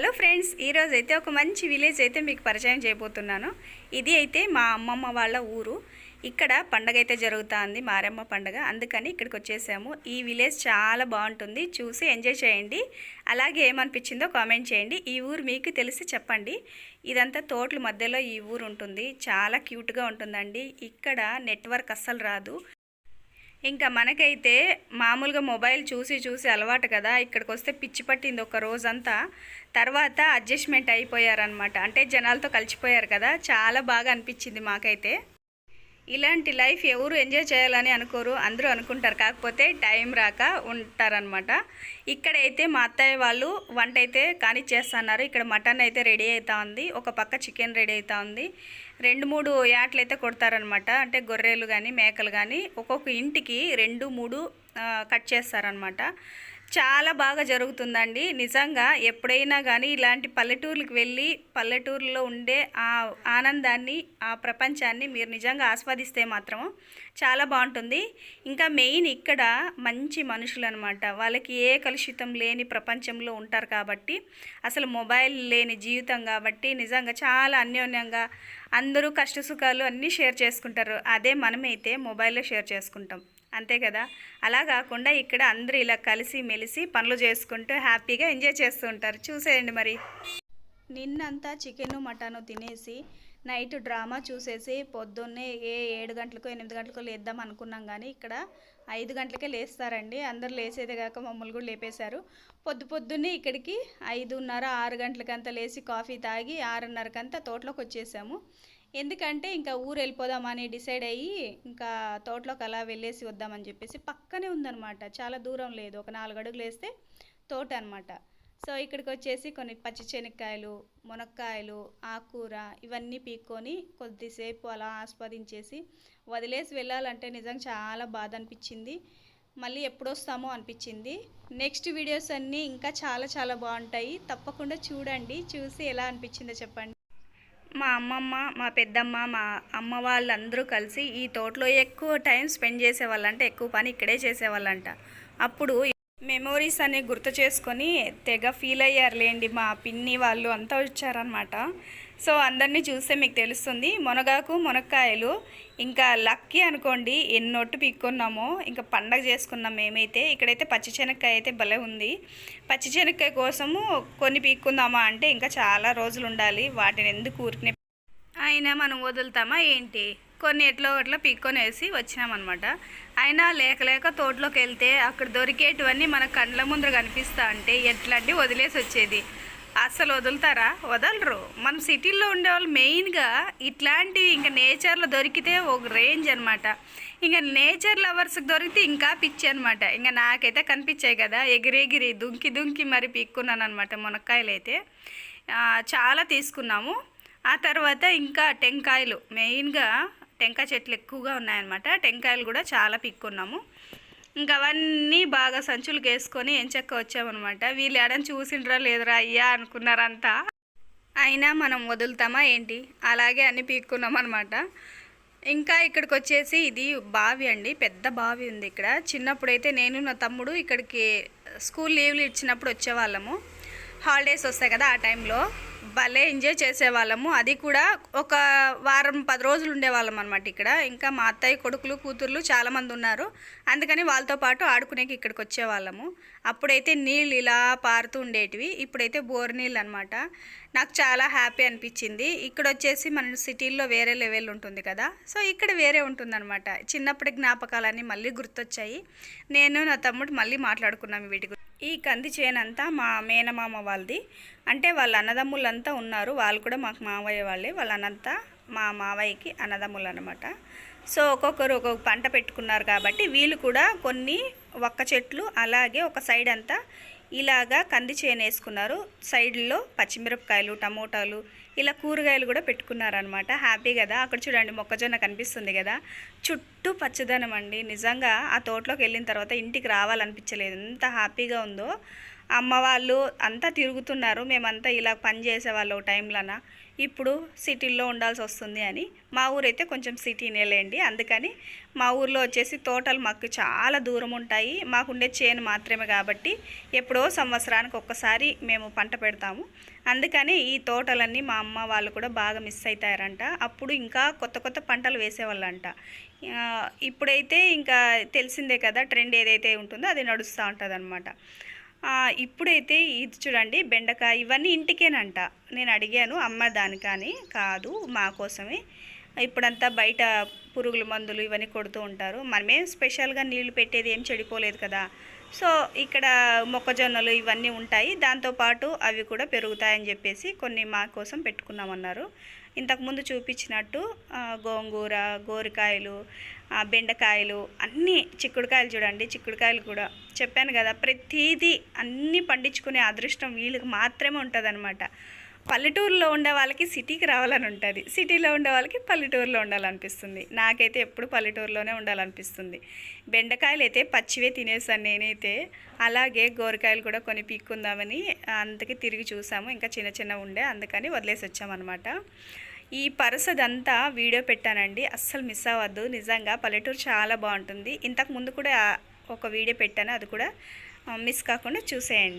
Hello friends ఈరోజు అయితే ఒక మంచి విలేజ్ అయితే మీకు పరిచయం చేయబోతున్నాను. ఇది అయితే మా అమ్మమ్మ వాళ్ళ ఊరు. ఇక్కడ పండగ అయితే జరుగుతుంది మారమ్మ పండగ. అందుకని ఇక్కడికి వచ్చేసాము. ఈ విలేజ్ చాలా బాగుంటుంది చూసి ఎంజాయ్ చేయండి. అలాగే ఏమనిపించిందో కామెంట్ చేయండి. ఈ ఊరు మీకు తెలిసి చెప్పండి. ఇదంతా తోటల మధ్యలో ఈ ఊరు ఉంటుంది. చాలా క్యూట్గా ఉంటుందండి. ఇక్కడ నెట్వర్క్ అస్సలు రాదు. ఇంకా మనకైతే మామూలుగా మొబైల్ చూసి చూసి అలవాటు కదా ఇక్కడికి వస్తే పిచ్చి పట్టింది ఒక రోజంతా. తర్వాత అడ్జస్ట్మెంట్ అయిపోయారనమాట అంటే జనాలతో కలిసిపోయారు కదా చాలా బాగా అనిపించింది మాకైతే. ఇలాంటి లైఫ్ ఎవరు ఎంజాయ్ చేయాలని అనుకోరు అందరూ అనుకుంటారు. కాకపోతే టైం రాక ఉంటారనమాట ఇక్కడైతే మా అత్తయ్య వాళ్ళు వంట అయితే కానిచ్చేస్తున్నారు. ఇక్కడ మటన్ అయితే రెడీ అవుతా ఉంది. ఒక పక్క చికెన్ రెడీ అవుతా ఉంది. రెండు మూడు యాట్లు అయితే కొడతారనమాట అంటే గొర్రెలు కానీ మేకలు కానీ ఒక్కొక్క ఇంటికి రెండు మూడు కట్ చేస్తారనమాట చాలా బాగా జరుగుతుందండి. నిజంగా ఎప్పుడైనా కానీ ఇలాంటి పల్లెటూర్లకు వెళ్ళి పల్లెటూరులో ఉండే ఆ ఆనందాన్ని ఆ ప్రపంచాన్ని మీరు నిజంగా ఆస్వాదిస్తే మాత్రం చాలా బాగుంటుంది. ఇంకా మెయిన్ ఇక్కడ మంచి మనుషులు అనమాట వాళ్ళకి ఏ కలుషితం లేని ప్రపంచంలో ఉంటారు కాబట్టి అసలు మొబైల్ లేని జీవితం కాబట్టి నిజంగా చాలా అన్యోన్యంగా అందరూ కష్టసుఖాలు అన్నీ షేర్ చేసుకుంటారు. అదే మనమైతే మొబైల్లో షేర్ చేసుకుంటాం. అంతే కదా? అలా కాకుండా ఇక్కడ అందరూ ఇలా కలిసి మెలిసి పనులు చేసుకుంటూ హ్యాపీగా ఎంజాయ్ చేస్తూ ఉంటారు. చూసేయండి మరి. నిన్నంతా చికెన్ మటను తినేసి నైట్ డ్రామా చూసేసి పొద్దున్నే ఏ ఏడు గంటలకు ఎనిమిది గంటలకు లేద్దాం అనుకున్నాం కానీ ఇక్కడ ఐదు గంటలకే లేస్తారండి. అందరు లేసేదే కాక మమ్మల్ని కూడా లేపేశారు. పొద్దు పొద్దున్నే ఇక్కడికి ఐదున్నర ఆరు గంటలకంతా లేచి కాఫీ తాగి ఆరున్నరకంతా తోటలోకి వచ్చేసాము. ఎందుకంటే ఇంకా ఊరు వెళ్ళిపోదామని డిసైడ్ అయ్యి ఇంకా తోటలోకి అలా వెళ్ళేసి వద్దామని చెప్పేసి పక్కనే ఉందన్నమాట. చాలా దూరం లేదు. ఒక నాలుగు అడుగులు వేస్తే తోట అనమాట సో ఇక్కడికి వచ్చేసి కొన్ని పచ్చి శనక్కాయలు మునక్కాయలు ఆకుకూర ఇవన్నీ పీక్కొని కొద్దిసేపు అలా ఆస్వాదించేసి వదిలేసి వెళ్ళాలంటే నిజంగా చాలా బాధ అనిపించింది. మళ్ళీ ఎప్పుడొస్తామో అనిపించింది. నెక్స్ట్ వీడియోస్ అన్నీ ఇంకా చాలా చాలా బాగుంటాయి. తప్పకుండా చూడండి. చూసి ఎలా అనిపించిందో చెప్పండి. మా అమ్మమ్మ మా పెద్దమ్మ మా అమ్మ వాళ్ళందరూ కలిసి ఈ తోటలో ఎక్కువ టైం స్పెండ్ చేసేవాళ్ళంట ఎక్కువ పని ఇక్కడే చేసేవాళ్ళంట. అప్పుడు మెమోరీస్ అనే గుర్తు చేసుకొని తెగ ఫీల్ అయ్యారులేండి మా పిన్ని వాళ్ళు అంతా వచ్చారనమాట సో అందరినీ చూస్తే మీకు తెలుస్తుంది మునగాకు మునక్కాయలు ఇంకా లక్కీ అనుకోండి ఎన్నొట్టు పీక్కున్నామో. ఇంకా పండగ చేసుకున్నాం మేమైతే. ఇక్కడైతే పచ్చిశనక్కాయ అయితే భలే ఉంది. పచ్చిశనక్కాయ కోసము కొన్ని పీక్కుందామా అంటే ఇంకా చాలా రోజులు ఉండాలి. వాటిని ఎందుకు ఊరికనే అయినా మనం వదులుతామా ఏంటి? కొన్ని ఎట్లో అట్లా పీక్కొని వేసి వచ్చినామన్నమాట. అయినా లేక లేక తోటలోకి వెళ్తే అక్కడ దొరికేటివన్నీ మన కండ్ల ముందర కనిపిస్తా అంటే ఎట్లాంటి వదిలేసి వచ్చేది? అస్సలు వదులుతారా? వదలరు. మనం సిటీల్లో ఉండేవాళ్ళు మెయిన్గా ఇట్లాంటివి ఇంకా నేచర్లో దొరికితే ఒక రేంజ్ అనమాట ఇంకా నేచర్ లవర్స్కి దొరికితే ఇంకా పిచ్చి అనమాట ఇంకా నాకైతే కనిపించాయి కదా ఎగిరెగిరి దుంకి దుంకి మరి పీక్కున్నాను అనమాట మునక్కాయలు అయితే చాలా తీసుకున్నాము. ఆ తర్వాత ఇంకా టెంకాయలు. మెయిన్గా టెంకాయ చెట్లు ఎక్కువగా ఉన్నాయన్నమాట. టెంకాయలు కూడా చాలా పిక్కున్నాము. ఇంకా అవన్నీ బాగా సంచులు వేసుకొని ఎంచక్క వచ్చామన్నమాట. వీళ్ళు ఎడని చూసిండ్రా లేదురా అయ్యా అనుకున్నారంతా. అయినా మనం వదులుతామా ఏంటి? అలాగే అన్ని పీక్కున్నాం అనమాట ఇంకా ఇక్కడికి వచ్చేసి ఇది బావి అండి. పెద్ద బావి ఉంది ఇక్కడ. చిన్నప్పుడైతే నేను నా తమ్ముడు ఇక్కడికి స్కూల్ లీవ్లు ఇచ్చినప్పుడు వచ్చేవాళ్ళము. హాలిడేస్ వస్తాయి కదా ఆ టైంలో. భలే ఎంజాయ్ చేసేవాళ్ళము. అది కూడా ఒక వారం పది రోజులు ఉండేవాళ్ళం అనమాట ఇక్కడ. ఇంకా మా అత్తయ్య కొడుకులు కూతుర్లు చాలామంది ఉన్నారు. అందుకని వాళ్ళతో పాటు ఆడుకునేకి ఇక్కడికి వచ్చేవాళ్ళము. అప్పుడైతే నీళ్ళు ఇలా పారుతూ ఉండేటివి. ఇప్పుడైతే బోర్ నీళ్ళు అనమాట నాకు చాలా హ్యాపీ అనిపించింది. ఇక్కడ వచ్చేసి మన సిటీల్లో వేరే లెవెల్ ఉంటుంది కదా. సో ఇక్కడ వేరే ఉంటుందన్నమాట. చిన్నప్పటి జ్ఞాపకాలన్నీ మళ్ళీ గుర్తొచ్చాయి. నేను నా తమ్ముడు మళ్ళీ మాట్లాడుకున్నాము వీటి గురించి. ఈ కంది చేనంతా మా మేనమామ వాళ్ళది. అంటే వాళ్ళ అన్నదమ్ములంతా ఉన్నారు. వాళ్ళు కూడా మాకు మావయ్య వాళ్ళే. వాళ్ళనంతా మా మావయ్యకి అన్నదమ్ములు అనమాట సో ఒక్కొక్కరు ఒక్కొక్క పంట పెట్టుకున్నారు కాబట్టి వీళ్ళు కూడా కొన్ని ఒక్క చెట్లు అలాగే ఒక సైడ్ అంతా ఇలాగా కంది చేను వేసుకున్నారు. సైడ్లో పచ్చిమిరపకాయలు టమోటాలు ఇలా కూరగాయలు కూడా పెట్టుకున్నారనమాట హ్యాపీ కదా. అక్కడ చూడండి మొక్కజొన్న కనిపిస్తుంది కదా. చుట్టూ పచ్చదనం అండి. నిజంగా ఆ తోటలోకి వెళ్ళిన తర్వాత ఇంటికి రావాలనిపించలేదు. ఎంత హ్యాపీగా ఉందో. అమ్మ వాళ్ళు అంతా తిరుగుతున్నారు. మేమంతా ఇలా పని చేసేవాళ్ళు ఒక టైంలోన ఇప్పుడు సిటీల్లో ఉండాల్సి వస్తుంది అని. మా ఊరైతే కొంచెం సిటీనే లేండి అందుకని మా ఊర్లో వచ్చేసి తోటలు మాకు చాలా దూరం ఉంటాయి. మాకుండే చేను మాత్రమే కాబట్టి ఎప్పుడో సంవత్సరానికి ఒక్కసారి మేము పంట పెడతాము. అందుకని ఈ తోటలన్నీ మా అమ్మ వాళ్ళు కూడా బాగా మిస్ అవుతారంట అప్పుడు ఇంకా కొత్త కొత్త పంటలు వేసేవాళ్ళంట. ఇప్పుడైతే ఇంకా తెలిసిందే కదా ట్రెండ్ ఏదైతే ఉంటుందో అది నడుస్తూ ఉంటుంది ఇప్పుడైతే ఇది చూడండి బెండకాయ ఇవన్నీ ఇంటికేనంట. నేను అడిగాను అమ్మ దానికని కాదు మా కోసమే. ఇప్పుడంతా బయట పురుగుల మందులు ఇవన్నీ కొడుతూ ఉంటారు. మనమేం స్పెషల్గా నీళ్ళు పెట్టేది ఏం చెడిపోలేదు కదా. సో ఇక్కడ మొక్కజొన్నలు ఇవన్నీ ఉంటాయి. దాంతోపాటు అవి కూడా పెరుగుతాయని చెప్పేసి కొన్ని మా కోసం పెట్టుకున్నామన్నారు. ఇంతకుముందు చూపించినట్టు గోంగూర గోరికాయలు బెండకాయలు అన్నీ చిక్కుడుకాయలు చూడండి చిక్కుడుకాయలు కూడా. చెప్పాను కదా ప్రతిదీ అన్నీ పండించుకునే అదృష్టం వీళ్ళకి మాత్రమే ఉంటుందన్నమాట. పల్లెటూరులో ఉండే వాళ్ళకి సిటీకి రావాలని ఉంటుంది. సిటీలో ఉండే వాళ్ళకి పల్లెటూరులో ఉండాలనిపిస్తుంది. నాకైతే ఎప్పుడు పల్లెటూరులోనే ఉండాలనిపిస్తుంది. బెండకాయలు అయితే పచ్చివే తినేసాను నేనైతే. అలాగే గోరకాయలు కూడా కొన్ని పీక్కుందామని అంతకి తిరిగి చూసాము. ఇంకా చిన్న చిన్న ఉండే అందుకని వదిలేసి వచ్చామన్నమాట. ఈ పరసదంతా వీడియో పెట్టానండి. అస్సలు మిస్ అవ్వద్దు. నిజంగా పల్లెటూరు చాలా బాగుంటుంది. ఇంతకు ముందు కూడా ఒక వీడియో పెట్టాను. అది కూడా మిస్ కాకుండా చూసేయండి.